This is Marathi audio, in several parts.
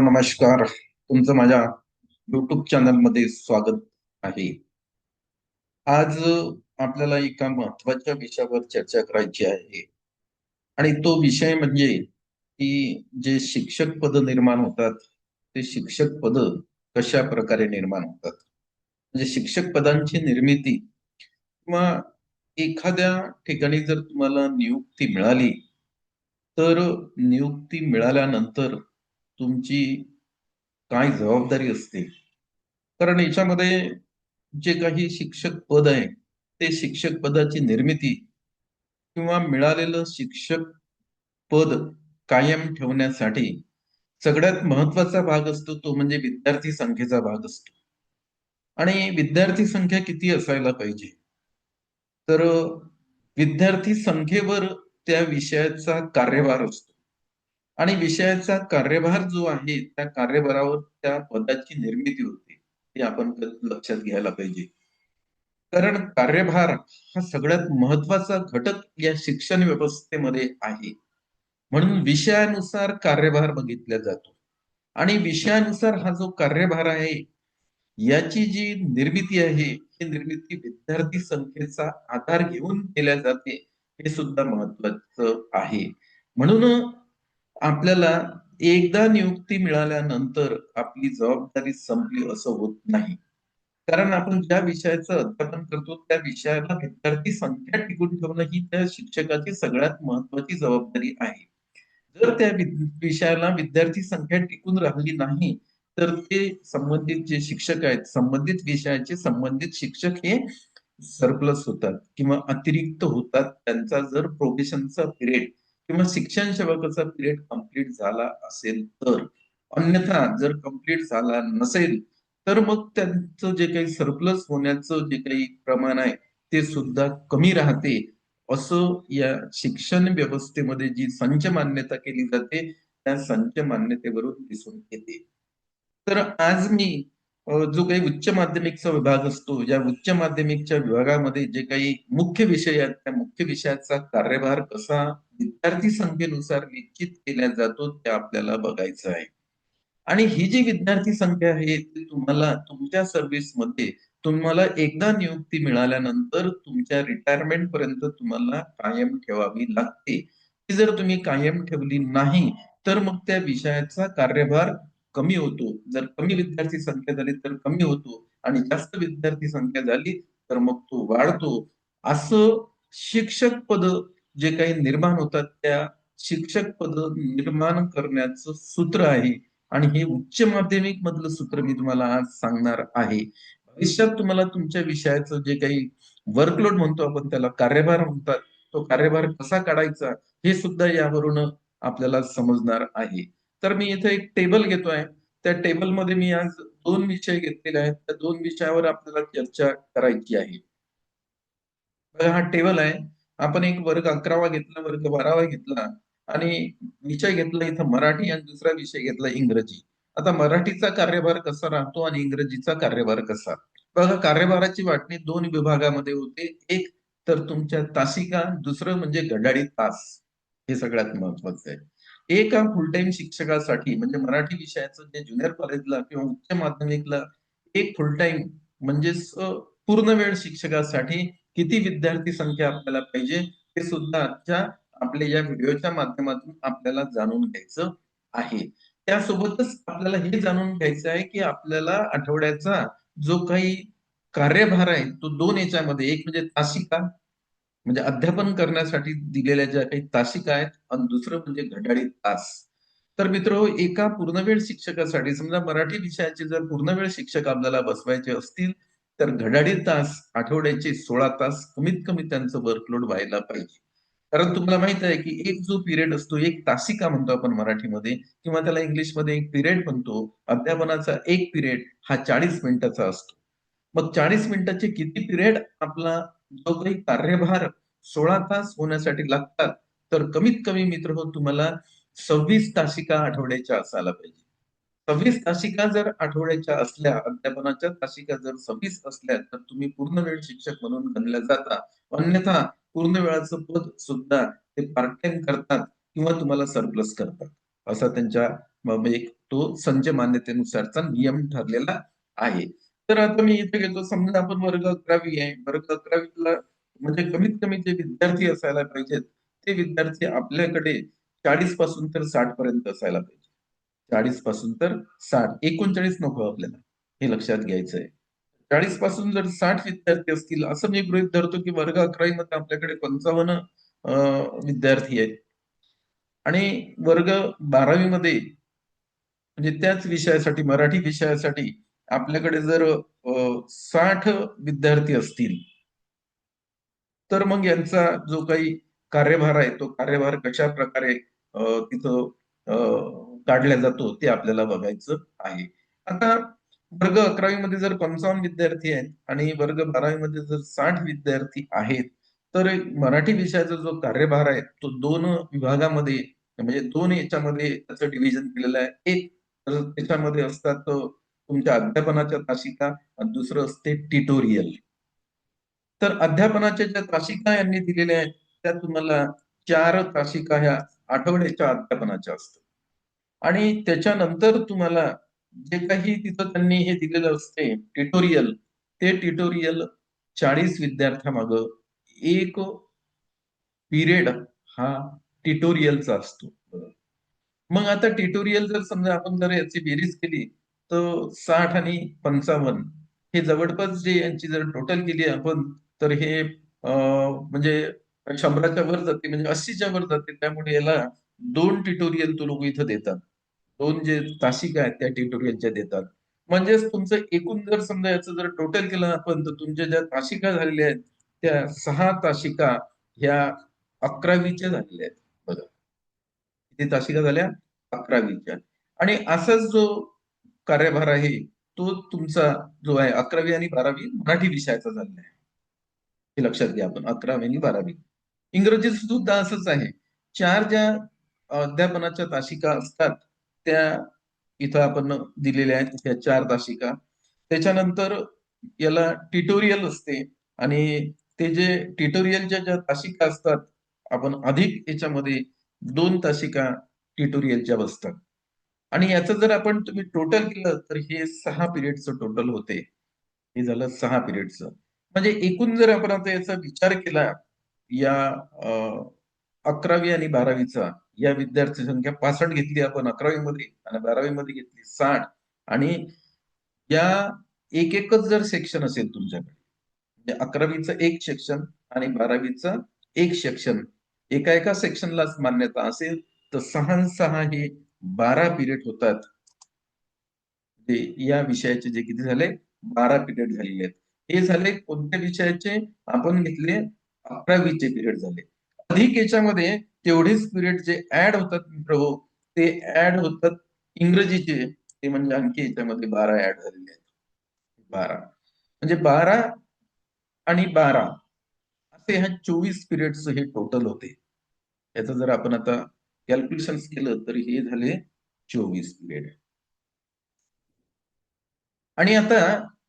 नमस्कार. तुमचं माझ्या युट्यूब चॅनलमध्ये स्वागत आहे. आज आपल्याला एका महत्त्वाच्या विषयावर चर्चा करायची आहे. आणि तो विषय म्हणजे की जे शिक्षक पद निर्माण होतात ते शिक्षक पद कशा प्रकारे निर्माण होतात? म्हणजे शिक्षक पदांची निर्मिती किंवा एखाद्या ठिकाणी जर तुम्हाला नियुक्ती मिळाली तर नियुक्ती मिळाल्यानंतर तुमची काय जबाबदारी असते? कारण याच्यामध्ये जे काही शिक्षक पद आहे ते शिक्षक पदाची निर्मिती किंवा मिळालेलं शिक्षक पद कायम ठेवण्यासाठी सगळ्यात महत्त्वाचा भाग असतो तो म्हणजे विद्यार्थी संख्येचा भाग असतो. आणि विद्यार्थी संख्या किती असायला पाहिजे? तर विद्यार्थी संख्येवर त्या विषयाचा कार्यभार असतो. आणि विषयाचा कार्यभार जो आहे त्या कार्यभारावर त्या पदाची निर्मिती होते हे आपण लक्षात घ्यायला पाहिजे. कारण कार्यभार हा सगळ्यात महत्त्वाचा घटक या शिक्षण व्यवस्थेमध्ये आहे. म्हणून विषयानुसार कार्यभार बघितला जातो. आणि विषयानुसार हा जो कार्यभार आहे याची जी निर्मिती आहे ही निर्मिती विद्यार्थी संख्येचा आधार घेऊन केल्या जाते हे सुद्धा महत्वाचं आहे. म्हणून आपल्याला एकदा नियुक्ती मिळाल्यानंतर आपली जबाबदारी संपली असं होत नाही. कारण आपण ज्या विषयाचं अध्यापन करतो त्या विषयाला विद्यार्थी संख्या टिकून ठेवणं ही त्या शिक्षकाची सगळ्यात महत्वाची जबाबदारी आहे. जर त्या विषयाला विद्यार्थी संख्या टिकून राहिली नाही तर ते संबंधित जे शिक्षक आहेत संबंधित विषयाचे संबंधित शिक्षक हे सरप्लस होतात किंवा अतिरिक्त होतात. त्यांचा जर प्रोफेशनचा पिरियड किंवा शिक्षण सेवकाचा पिरियड कंप्लीट झाला असेल तर अन्यथा जर कंप्लीट झाला नसेल तर मग त्यांचं जे काही सरप्लस होण्याचं जे काही प्रमाण आहे ते सुद्धा कमी राहते. असं या शिक्षण व्यवस्थेमध्ये जी संच मान्यता केली जाते त्या संच मान्यतेवरून दिसून येते. तर आज मी जो काही उच्च माध्यमिकचा विभाग असतो या उच्च माध्यमिकच्या विभागामध्ये जे काही मुख्य विषय आहेत त्या मुख्य विषयाचा कार्यभार कसा विद्यार्थी संख्येनुसार निश्चित केला जातो ते आपल्याला बघायचं आहे. आणि ही जी विद्यार्थी संख्या आहे ती तुम्हाला तुमच्या सर्व्हिसमध्ये तुम्हाला एकदा नियुक्ती मिळाल्यानंतर तुमच्या रिटायरमेंट पर्यंत तुम्हाला कायम ठेवावी लागते. ती जर तुम्ही कायम ठेवली नाही तर मग त्या विषयाचा कार्यभार कमी होतो. जर कमी विद्यार्थी संख्या झाली तर कमी होतो. आणि जास्त विद्यार्थी संख्या झाली तर मग तो वाढतो. असं शिक्षक पद जे काही निर्माण होतात त्या शिक्षक पद निर्माण करण्याचं सूत्र आहे. आणि हे उच्च माध्यमिक मधलं सूत्र मी तुम्हाला आज सांगणार आहे. भविष्यात तुम्हाला तुमच्या विषयाचं जे काही वर्कलोड म्हणतो आपण त्याला कार्यभार म्हणतात. तो कार्यभार कसा काढायचा हे सुद्धा यावरून आपल्याला समजणार आहे. तर मी इथे एक टेबल घेतोय. त्या टेबलमध्ये मी आज दोन विषय घेतलेले आहेत. त्या दोन विषयावर आपल्याला चर्चा करायची आहे. हा टेबल आहे. आपण एक वर्ग अकरावा घेतला वर्ग बारावा घेतला आणि विषय घेतला इथं मराठी आणि दुसरा विषय घेतला इंग्रजी. आता मराठीचा कार्यभार कसा राहतो आणि इंग्रजीचा कार्यभार कसा? बघा कार्यभाराची वाटणी दोन विभागामध्ये होते. एक तर तुमच्या तासिका दुसरं म्हणजे गडाडी तास. हे सगळ्यात महत्वाचं आहे. एका फुल टाइम शिक्षकासाठी म्हणजे मराठी विषयाचं जे ज्युनियर कॉलेजला किंवा उच्च माध्यमिकला एक फुल टाइम म्हणजे पूर्ण वेळ शिक्षकासाठी किती विद्यार्थी संख्या आपल्याला पाहिजे हे सुद्धा आजच्या आपल्या या व्हिडिओच्या माध्यमातून आपल्याला जाणून घ्यायचं आहे. त्यासोबतच आपल्याला हे जाणून घ्यायचं आहे की आपल्याला आठवड्याचा जो काही कार्यभार आहे तो दोन याच्यामध्ये एक म्हणजे तासिका म्हणजे अध्यापन करण्यासाठी दिलेल्या ज्या काही तासिका आहेत आणि दुसरं म्हणजे घड्याळी तास. तर मित्र एका पूर्णवेळ शिक्षकासाठी समजा मराठी विषयाचे जर पूर्णवेळ शिक्षक आपल्याला बसवायचे असतील तर घडाडी तास आठवड्याचे सोळा तास कमीत कमी त्यांचं वर्कलोड व्हायला पाहिजे. कारण तुम्हाला माहीत आहे की एक जो पिरियड असतो एक तासिका म्हणतो आपण मराठीमध्ये किंवा त्याला इंग्लिशमध्ये एक पिरियड म्हणतो अध्यापनाचा एक पिरियड हा चाळीस मिनिटाचा असतो. मग चाळीस मिनिटाचे किती पिरियड आपला जो काही कार्यभार सोळा तास होण्यासाठी लागतात तर कमीत कमी मित्र हो तुम्हाला सव्वीस तासिका आठवड्याच्या असायला पाहिजे. सव्वीस तासिका जर आठवड्याच्या असल्या अध्यापनाच्या तासिका जर सव्वीस असल्या तर तुम्ही पूर्ण वेळ शिक्षक म्हणून गणल्या जाता. अन्यथा पूर्ण वेळाचं पद सुद्धा ते पार्ट टाइम करतात किंवा तुम्हाला सरप्लस करतात. असा त्यांच्या एक म्हणजे तो संच मान्यतेनुसारचा नियम ठरलेला आहे. तर आता मी इथे घेतो. समजा आपण वर्ग अकरावी आहे. वर्ग अकरावीला म्हणजे कमीत कमी जे विद्यार्थी असायला पाहिजेत ते विद्यार्थी आपल्याकडे चाळीसपासून तर साठ पर्यंत असायला पाहिजे चाळीसपासून तर साठ. एकोणचाळीस नको आपल्याला. हे लक्षात घ्यायचं आहे चाळीसपासून जर साठ विद्यार्थी असतील असं मी गृहित धरतो की वर्ग अकरावी मध्ये आपल्याकडे पंचावन्न विद्यार्थी आहेत. आणि वर्ग बारावी मध्ये म्हणजे त्याच विषयासाठी मराठी विषयासाठी आपल्याकडे जर साठ विद्यार्थी असतील तर मग यांचा जो काही कार्यभार आहे तो कार्यभार कशा प्रकारे तिथं काढला जातो ते आपल्याला बघायचं आहे. आता वर्ग अकरावी मध्ये जर पंचावन्न विद्यार्थी आहेत आणि वर्ग बारावी मध्ये जर साठ विद्यार्थी आहेत तर मराठी विषयाचा जो कार्यभार आहे तो दोन विभागामध्ये म्हणजे दोन याच्यामध्ये त्याचं डिव्हिजन केलेलं आहे. एक त्याच्यामध्ये असतात तुमच्या अध्यापनाच्या तासिका आणि दुसरं असते ट्युटोरियल तर अध्यापनाच्या ज्या तासिका यांनी दिलेल्या आहेत त्या तुम्हाला चार तासिका ह्या आठवड्याच्या अध्यापनाच्या असतात. आणि त्याच्यानंतर तुम्हाला जे काही तिथं त्यांनी हे दिलेलं असते ट्युटोरियल ते ट्युटोरियल चाळीस विद्यार्थ्यामाग एक पिरियड हा ट्युटोरियलचा असतो. मग आता ट्युटोरियल जर समजा आपण जर याची बेरीज केली तर साठ आणि पंचावन्न हे जवळपास जे यांची जर टोटल केली आपण तर हे म्हणजे शंभराच्या वर जाते म्हणजे अस्सीच्या वर जाते त्यामुळे याला दोन ट्युटोरियल तो लोक इथं देतात. दोन जे तासिका आहेत त्या ट्युटोरियलच्या देतात. म्हणजेच तुमचं एकूण जर समजा याचं जर टोटल केलं आपण तर तुमच्या ज्या तासिका झालेल्या आहेत त्या सहा तासिका ह्या अकरावीच्या झालेल्या आहेत. बघा. किती तासिका झाल्या? अकरावीच्या. आणि असाच जो कार्यभार आहे तो तुमचा जो आहे अकरावी आणि बारावी मराठी विषयाचा झालेला आहे. हे लक्षात घ्या आपण अकरावी आणि बारावी. इंग्रजी सुद्धा असंच आहे. चार ज्या अध्यापनाच्या तासिका असतात त्या इथं आपण दिलेल्या आहेत त्या चार तासिका त्याच्यानंतर याला ट्युटोरियल असते आणि ते जे ट्युटोरियलच्या ज्या तासिका असतात आपण अधिक याच्यामध्ये दोन तासिका ट्युटोरियलच्या बसतात. आणि याचं जर आपण तुम्ही टोटल केलं तर हे सहा पिरियडचं टोटल होते. हे झालं सहा पिरियडचं. म्हणजे एकूण जर आपण आता याचा विचार केला या अकरावी आणि बारावीचा या विद्यार्थी संख्या पासष्ट घेतली आपण अकरावी मध्ये आणि बारावी मध्ये घेतली साठ. आणि या एक एकच जर सेक्शन असेल तुमच्याकडे म्हणजे अकरावीचं एक सेक्शन आणि बारावीचं एक सेक्शन एका एका सेक्शनलाच मान्यता असेल तर सहा सहा हे बारा पिरियड होतात. म्हणजे या विषयाचे जे किती झाले? बारा पिरियड झालेले आहेत. हे झाले कोणत्या विषयाचे? आपण घेतले अकरावीचे पिरियड झाले. अधिक याच्यामध्ये तेवढे स्पिरिट जे ऍड होतात प्रभू ते ऍड होतात इंग्रजीचे. ते म्हणजे आणखी याच्यामध्ये बारा ऍड झालेले आहेत. बारा. म्हणजे बारा आणि बारा. असे ह्या चोवीस पिरियडच हे टोटल होते. याचं जर आपण आता कॅल्क्युलेशन केलं तर हे झाले चोवीस पिरियड आणि आता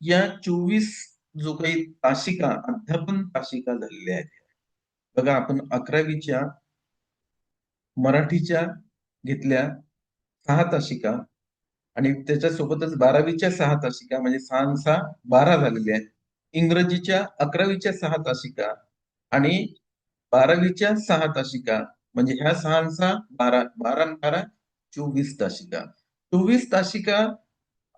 या चोवीस जो काही तासिका अध्यापन तासिका झालेल्या आहेत. बघा आपण अकरावीच्या मराठीच्या घेतल्या सहा तासिका आणि त्याच्यासोबतच बारावीच्या सहा तासिका म्हणजे सहा सहा बारा झालेल्या आहेत. इंग्रजीच्या अकरावीच्या सहा तासिका आणि बारावीच्या सहा तासिका म्हणजे ह्या सहा बारा बारा बारा चोवीस तासिका. चोवीस तासिका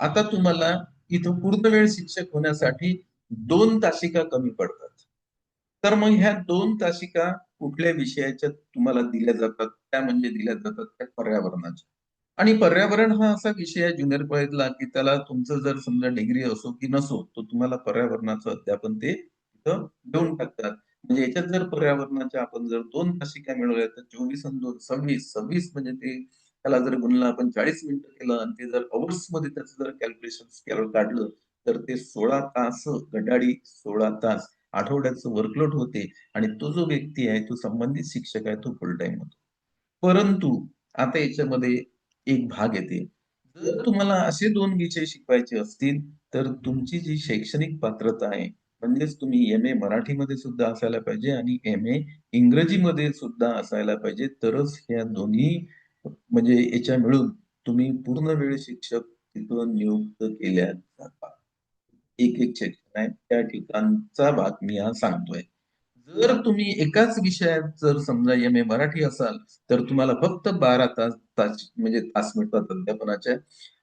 आता तुम्हाला इथं पूर्ण वेळ शिक्षक होण्यासाठी दोन तासिका कमी पडतात. तर मग ह्या दोन तासिका कुठल्या विषयाच्या तुम्हाला दिल्या जातात त्या म्हणजे दिल्या जातात त्या पर्यावरणाच्या. आणि पर्यावरण हा असा विषय आहे ज्युनियर कॉलेजला की त्याला तुमचं जर समजा डिग्री असो की नसो तो तुम्हाला पर्यावरणाचं अध्यापन ते तिथं देऊन टाकतात. म्हणजे याच्यात जर पर्यावरणाच्या आपण जर दोन तासिका मिळवल्या तर चोवीस आणि दोन सव्वीस सव्वीस म्हणजे ते त्याला जर गुणला आपण चाळीस मिनिटं केलं आणि ते जर अवर्समध्ये त्याचं जर कॅल्क्युलेशन काढलं तर ते सोळा तास घड्याळी सोळा तास आठवड्याचं वर्कलोड होते आणि तो जो व्यक्ती आहे तो संबंधित शिक्षक आहे तो फुल टाइम होतो. परंतु आता याच्यामध्ये एक भाग येते. जर तुम्हाला असे दोन विषय शिकवायचे असतील तर तुमची जी शैक्षणिक पात्रता आहे म्हणजेच तुम्ही एम ए मराठीमध्ये सुद्धा असायला पाहिजे आणि एम ए इंग्रजीमध्ये सुद्धा असायला पाहिजे तरच ह्या दोन्ही म्हणजे याच्या मिळून तुम्ही पूर्ण वेळ शिक्षक तिथून नियुक्त केल्या जातात. एक एक सेक्शन आहे त्या ठिकाणचा भाग मी हा सांगतोय. जर तुम्ही एकाच विषयात जर समजा एम ए मराठी असाल तर तुम्हाला फक्त बारा तास तास म्हणजे तास मिळतात अध्यापनाच्या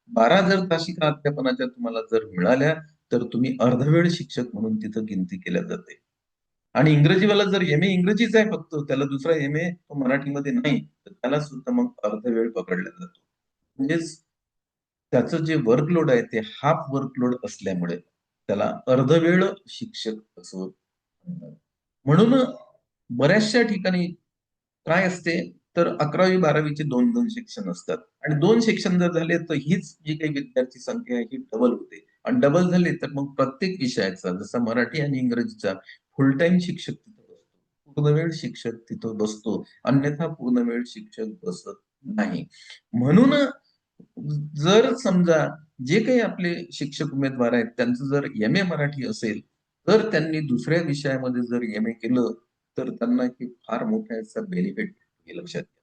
बारा जर तासिका अध्यापनाच्या तुम्हाला जर मिळाल्या तर तुम्ही अर्धवेळ शिक्षक म्हणून तिथं गिनती केल्या जाते. आणि इंग्रजीवाला जर एम ए इंग्रजीच आहे फक्त त्याला दुसरा एम ए तो मराठीमध्ये नाही तर त्याला सुद्धा मग अर्धवेळ पकडला जातो. म्हणजेच त्याचं जे वर्कलोड आहे ते हाफ वर्कलोड असल्यामुळे. त्याला अर्धवेळ शिक्षक असं म्हणून बऱ्याचशा ठिकाणी काय असते तर अकरावी बारावीचे दोन दोन सेक्शन असतात. आणि दोन सेक्शन जर झाले तर हीच जी काही विद्यार्थी संख्या आहे ही डबल होते. आणि डबल झाले तर मग प्रत्येक विषयाचा जसा मराठी आणि इंग्रजीचा फुल टाइम शिक्षक तिथं बसतो. पूर्णवेळ शिक्षक तिथं बसतो. अन्यथा पूर्णवेळ शिक्षक बसत नाही. म्हणून जर समजा जे काही आपले शिक्षक उमेदवार आहेत त्यांचं जर एम ए मराठी असेल तर त्यांनी दुसऱ्या विषयामध्ये जर एम ए केलं तर त्यांना की फार मोठा याचा बेनिफिट लक्षात घ्या.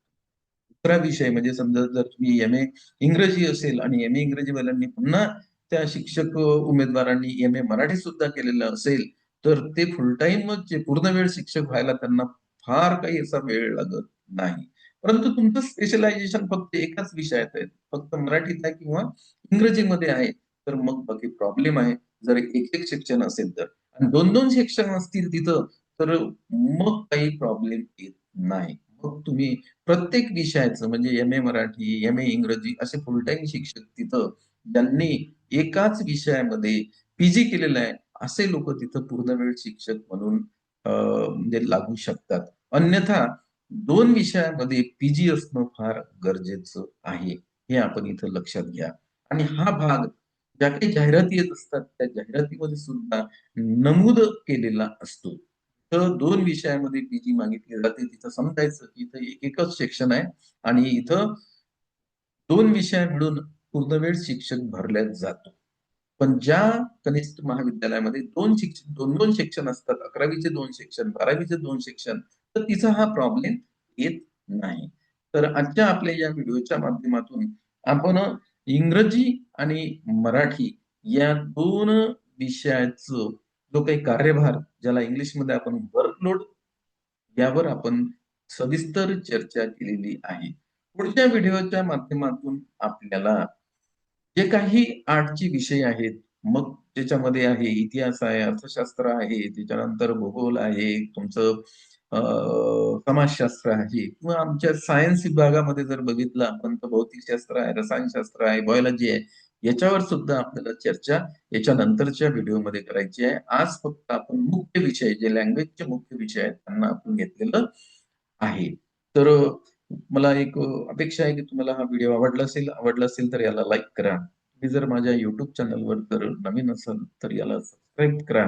दुसरा विषय म्हणजे समजा जर तुम्ही एम ए इंग्रजी असेल आणि एम ए इंग्रजीवाल्यांनी पुन्हा त्या शिक्षक उमेदवारांनी एम ए मराठी सुद्धा केलेलं असेल तर ते फुल टाइम जे पूर्ण वेळ शिक्षक व्हायला त्यांना फार काही असा वेळ लागत नाही. परंतु तुमचं स्पेशलायझेशन फक्त एकाच विषयात आहे. फक्त मराठीत आहे किंवा इंग्रजीमध्ये आहे. तर मग बाकी प्रॉब्लेम आहे. जर एक एक शिक्षण असेल तर. आणि दोन दोन शिक्षण असतील तिथं तर मग काही प्रॉब्लेम येत नाही. मग तुम्ही प्रत्येक विषयाचं म्हणजे M A Marathi M A इंग्रजी असे फुल टाइम शिक्षक तिथं ज्यांनी एकाच विषयामध्ये पीजी केलेलं आहे असे लोक तिथं पूर्णवेळ शिक्षक म्हणून म्हणजे लागू शकतात. अन्यथा दोन विषयामध्ये पीजी असणं फार गरजेचं आहे हे आपण इथं लक्षात घ्या. आणि हा भाग ज्या काही जाहिराती येत असतात त्या जाहिरातीमध्ये सुद्धा नमूद केलेला असतो. तर दोन विषयामध्ये पीजी मागितली जाते. तिथं समजायचं की इथं एक एकच सेक्शन आहे आणि इथं दोन विषय मिळून पूर्णवेळ शिक्षक भरल्या जातो. पण ज्या कनिष्ठ महाविद्यालयामध्ये दोन शिक्षण दोन दोन सेक्शन असतात अकरावीचे दोन सेक्शन बारावीचे दोन सेक्शन तर तिचा हा प्रॉब्लेम येत नाही. तर आजच्या आपल्या या व्हिडिओच्या माध्यमातून आपण इंग्रजी आणि मराठी या दोन विषयाचं जो काही कार्यभार ज्याला इंग्लिशमध्ये आपण वर्कलोड यावर आपण सविस्तर चर्चा केलेली आहे. पुढच्या व्हिडिओच्या माध्यमातून आपल्याला जे काही आर्टचे विषय आहेत मग त्याच्यामध्ये आहे इतिहास आहे अर्थशास्त्र आहे त्याच्यानंतर भूगोल आहे तुमचं समाजशास्त्र आहे. किंवा आमच्या सायन्स विभागामध्ये जर बघितलं आपण तर भौतिकशास्त्र आहे रसायनशास्त्र आहे बायोलॉजी आहे याच्यावर सुद्धा आपल्याला चर्चा याच्या नंतरच्या व्हिडिओमध्ये करायची आहे. आज फक्त आपण मुख्य विषय जे लँग्वेजचे मुख्य विषय आहेत त्यांना आपण घेतलेलं आहे. तर मला एक अपेक्षा आहे की तुम्हाला हा व्हिडिओ आवडला असेल आवडला असेल तर याला लाईक करा. तुम्ही जर माझ्या युट्यूब चॅनलवर जर नवीन असाल तर याला सबस्क्राईब करा.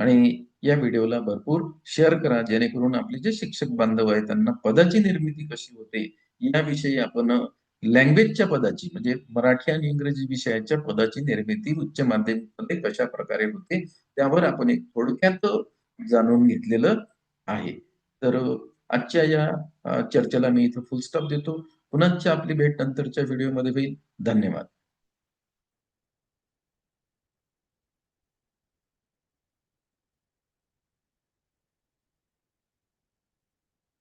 आणि या व्हिडिओला भरपूर शेअर करा जेणेकरून आपले जे शिक्षक बांधव आहेत त्यांना पदाची निर्मिती कशी होते याविषयी आपण लँग्वेजच्या पदाची म्हणजे मराठी आणि इंग्रजी विषयाच्या पदाची निर्मिती उच्च माध्यमिकमध्ये कशा प्रकारे होते त्यावर आपण एक थोडक्यात जाणून घेतलेलं आहे. तर आजच्या या चर्चेला मी इथं फुलस्टॉप देतो. पुन्हा आपली भेट नंतरच्या व्हिडिओमध्ये होईल. धन्यवाद.